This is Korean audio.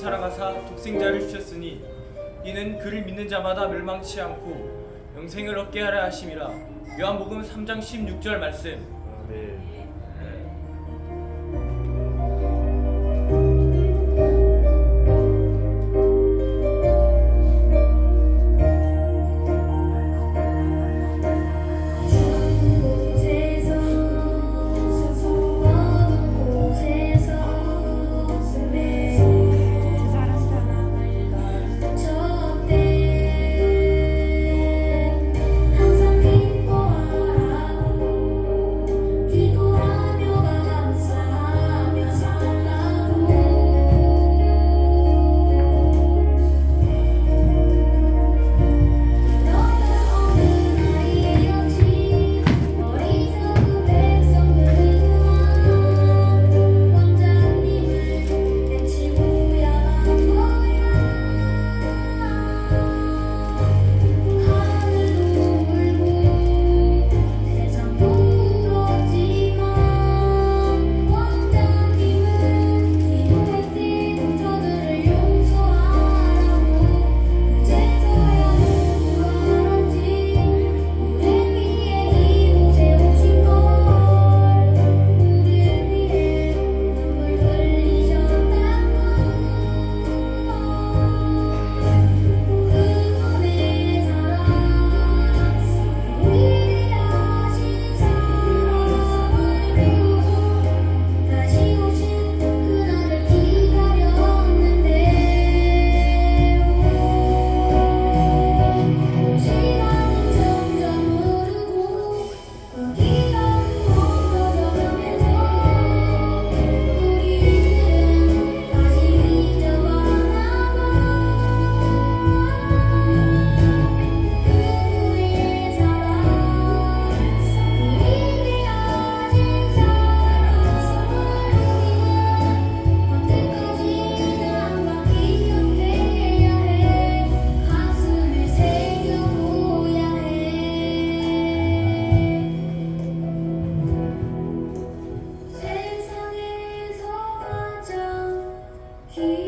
사랑하사 독생자를 주셨으니 이는 그를 믿는 자마다 멸망치 않고 영생을 얻게 하려 하심이라 요한복음 3장 16절 말씀 아멘. He